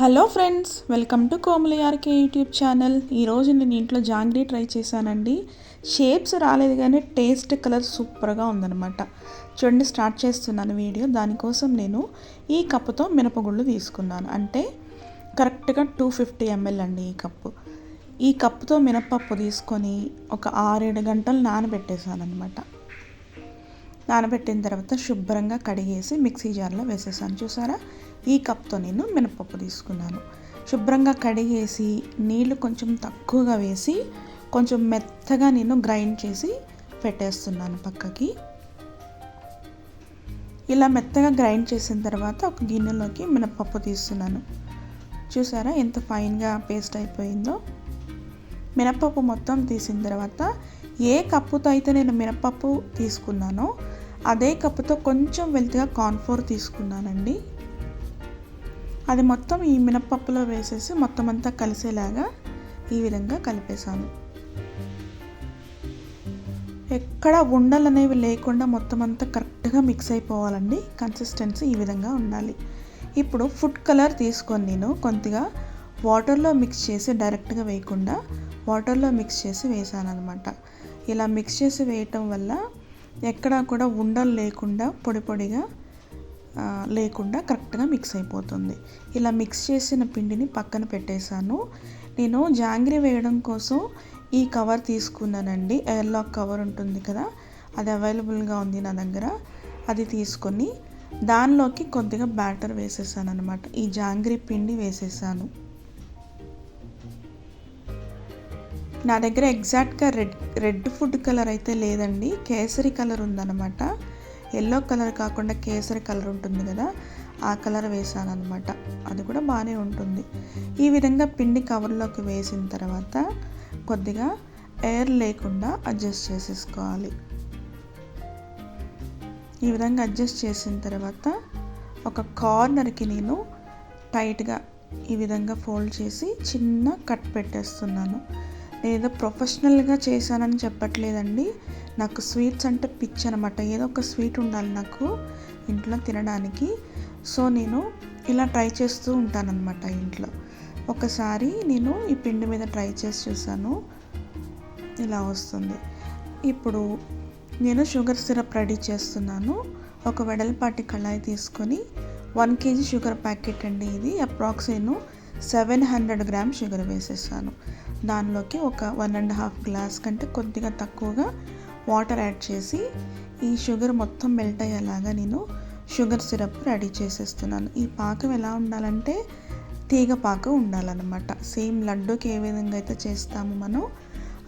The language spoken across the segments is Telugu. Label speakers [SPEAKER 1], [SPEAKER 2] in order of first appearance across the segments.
[SPEAKER 1] హలో ఫ్రెండ్స్ వెల్కమ్ టు కోమలయార్కే యూట్యూబ్ ఛానల్. ఈరోజు నేను ఇంట్లో జాంగ్రీ ట్రై చేశానండి. షేప్స్ రాలేదు కానీ టేస్ట్ కలర్ సూపర్గా ఉందనమాట చూడండి స్టార్ట్ చేస్తున్నాను వీడియో. దానికోసం నేను ఈ కప్పుతో మినపగుళ్ళు తీసుకున్నాను. అంటే కరెక్ట్గా టూ ఫిఫ్టీ ఎంఎల్ అండి ఈ కప్పు. ఈ కప్పుతో మినపప్పు తీసుకొని ఒక ఆరేడు గంటలు నానబెట్టేశాను అనమాట నానబెట్టిన తర్వాత శుభ్రంగా కడిగేసి మిక్సీ జార్లో వేసేసాను. చూసారా? ఈ కప్తో నేను మినపప్పు తీసుకున్నాను. శుభ్రంగా కడిగేసి నీళ్ళు కొంచెం తక్కువగా వేసి కొంచెం మెత్తగా నేను గ్రైండ్ చేసి పెట్టేస్తున్నాను పక్కకి. ఇలా మెత్తగా గ్రైండ్ చేసిన తర్వాత ఒక గిన్నెలోకి మినపప్పు తీస్తున్నాను. చూసారా ఎంత ఫైన్గా పేస్ట్ అయిపోయిందో? మినపప్పు మొత్తం తీసిన తర్వాత ఏ కప్పుతో అయితే నేను మినపప్పు తీసుకున్నానో అదే కప్పుతో కొంచెం వెల్తిగా కార్న్ఫ్లోర్ తీసుకున్నానండి. అది మొత్తం ఈ మినప్పప్పులో వేసేసి మొత్తం అంతా కలిసేలాగా ఈ విధంగా కలిపేశాను. ఎక్కడ ఉండలు అనేవి లేకుండా మొత్తం అంతా కరెక్ట్గా మిక్స్ అయిపోవాలండి. కన్సిస్టెన్సీ ఈ విధంగా ఉండాలి. ఇప్పుడు ఫుడ్ కలర్ తీసుకొని నేను కొద్దిగా వాటర్లో మిక్స్ చేసి డైరెక్ట్గా వేయకుండా వాటర్లో మిక్స్ చేసి వేసాను అనమాట ఇలా మిక్స్ చేసి వేయటం వల్ల ఎక్కడా కూడా ఉండలు లేకుండా పొడి పొడిగా లేకుండా కరెక్ట్గా మిక్స్ అయిపోతుంది. ఇలా మిక్స్ చేసిన పిండిని పక్కన పెట్టేశాను. నేను జాంగ్రీ వేయడం కోసం ఈ కవర్ తీసుకున్నానండి. ఎయిర్లాక్ కవర్ ఉంటుంది కదా అది అవైలబుల్గా ఉంది నా దగ్గర. అది తీసుకొని దానిలోకి కొద్దిగా బ్యాటర్ వేసేసాను అనమాట ఈ జాంగ్రీ పిండి వేసేసాను. నా దగ్గర ఎగ్జాక్ట్గా రెడ్ రెడ్ ఫుడ్ కలర్ అయితే లేదండి. కేసరి కలర్ ఉందన్నమాట. ఎల్లో కలర్ కాకుండా కేసరి కలర్ ఉంటుంది కదా ఆ కలర్ వేసాను అనమాట అది కూడా బాగానే ఉంటుంది. ఈ విధంగా పిండి కవర్లోకి వేసిన తర్వాత కొద్దిగా ఎయిర్ లేకుండా అడ్జస్ట్ చేసేసుకోవాలి. ఈ విధంగా అడ్జస్ట్ చేసిన తర్వాత ఒక కార్నర్కి నేను టైట్గా ఈ విధంగా ఫోల్డ్ చేసి చిన్న కట్ పెట్టేస్తున్నాను. నేను ఏదో ప్రొఫెషనల్గా చేశానని చెప్పట్లేదండి. నాకు స్వీట్స్ అంటే పిచ్ అనమాట. ఏదో ఒక స్వీట్ ఉండాలి నాకు ఇంట్లో తినడానికి. సో నేను ఇలా ట్రై చేస్తూ ఉంటానన్నమాట ఇంట్లో. ఒకసారి నేను ఈ పిండి మీద ట్రై చేసి చూసాను ఇలా వస్తుంది. ఇప్పుడు నేను షుగర్ సిరప్ రెడీ చేస్తున్నాను. ఒక వెడల్పాటి కళాయి తీసుకొని వన్ కేజీ షుగర్ ప్యాకెట్ అండి ఇది. అప్రాక్స్ నేను సెవెన్ హండ్రెడ్ గ్రామ్ షుగర్ వేసేసాను. దానిలోకి ఒక వన్ అండ్ హాఫ్ గ్లాస్ కంటే కొద్దిగా తక్కువగా వాటర్ యాడ్ చేసి ఈ షుగర్ మొత్తం మెల్ట్ అయ్యేలాగా నేను షుగర్ సిరప్ రెడీ చేసేస్తున్నాను. ఈ పాకం ఎలా ఉండాలంటే తీగ పాకం ఉండాలన్నమాట. సేమ్ లడ్డూకి ఏ విధంగా అయితే చేస్తామో మనం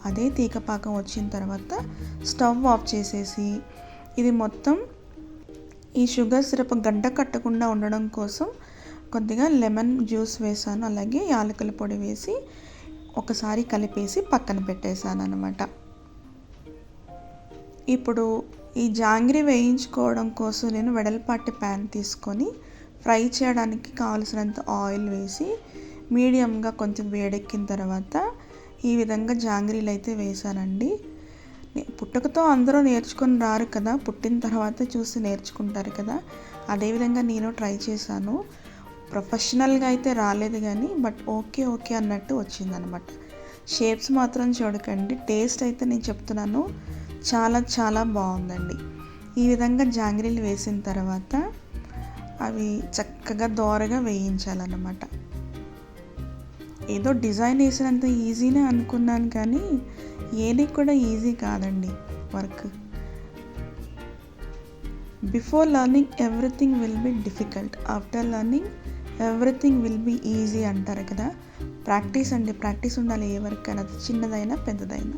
[SPEAKER 1] అదే తీగ పాకం వచ్చిన తర్వాత స్టవ్ ఆఫ్ చేసేసి ఇది మొత్తం ఈ షుగర్ సిరప్ గడ్డ కట్టకుండా ఉండడం కోసం కొద్దిగా లెమన్ జ్యూస్ వేసాను. అలాగే యాలకుల పొడి వేసి ఒకసారి కలిపేసి పక్కన పెట్టేశాను అనమాట ఇప్పుడు ఈ జాంగ్రీ వేయించుకోవడం కోసం నేను వెడల్పాటి ప్యాన్ తీసుకొని ఫ్రై చేయడానికి కావలసినంత ఆయిల్ వేసి మీడియంగా కొంచెం వేడెక్కిన తర్వాత ఈ విధంగా జాంగ్రీలు అయితే వేసానండి పుట్టకతో అందరూ నేర్చుకొని రారు కదా పుట్టిన తర్వాత చూసి నేర్చుకుంటారు కదా. అదేవిధంగా నేను ట్రై చేశాను. ప్రొఫెషనల్గా అయితే రాలేదు కానీ బట్ ఓకే ఓకే అన్నట్టు వచ్చిందనమాట షేప్స్ మాత్రం చూడకండి. టేస్ట్ అయితే నేను చెప్తున్నాను. చాలా చాలా బాగుందండి. ఈ విధంగా జాంగ్రీలు వేసిన తర్వాత అవి చక్కగా దోరగా వేయించాలన్నమాట. ఏదో డిజైన్ వేసినంత ఈజీనే అనుకున్నాను కానీ ఏది కూడా ఈజీ కాదండి work. Before learning everything will be difficult. After learning everything will be easy అంటారు కదా. ప్రాక్టీస్ అండి ప్రాక్టీస్ ఉండాలి ఏ వర్క్ అనేది చిన్నదైనా పెద్దదైనా.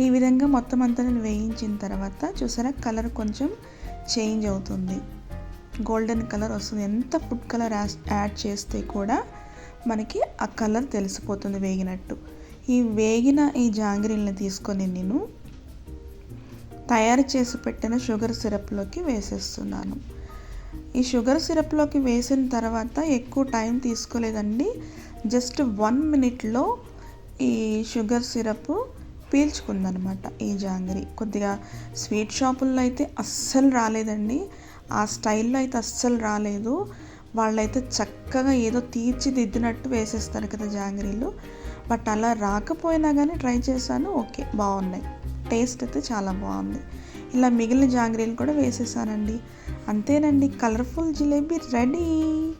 [SPEAKER 1] ఈ విధంగా మొత్తం అంతా నేను వేయించిన తర్వాత చూసారా కలర్ కొంచెం చేంజ్ అవుతుంది. గోల్డెన్ కలర్ వస్తుంది. ఎంత ఫుడ్ కలర్ యాడ్ చేస్తే కూడా మనకి ఆ కలర్ తెలిసిపోతుంది వేగినట్టు. ఈ వేగిన ఈ జాంగ్రీల్ని తీసుకొని నేను తయారు చేసి పెట్టిన షుగర్ సిరప్లోకి వేసేస్తున్నాను. ఈ షుగర్ సిరప్లోకి వేసిన తర్వాత ఎక్కువ టైం తీసుకోలేదండి. జస్ట్ వన్ మినిట్లో ఈ షుగర్ సిరప్ పీల్చుకుందనమాట ఈ జాంగ్రీ. కొద్దిగా స్వీట్ షాపుల్లో అయితే అస్సలు రాలేదండి. ఆ స్టైల్లో అయితే అస్సలు రాలేదు. వాళ్ళైతే చక్కగా ఏదో తీర్చిదిద్దినట్టు వేసేస్తారు కదా జాంగ్రీలు. బట్ అలా రాకపోయినా కానీ ట్రై చేశాను. ఓకే బాగున్నాయి. టేస్ట్ అయితే చాలా బాగుంది. ఇలా మిగిలిన జాంగ్రీలు కూడా వేసేసానండి. అంతేనండి. Colourful jalebi ready.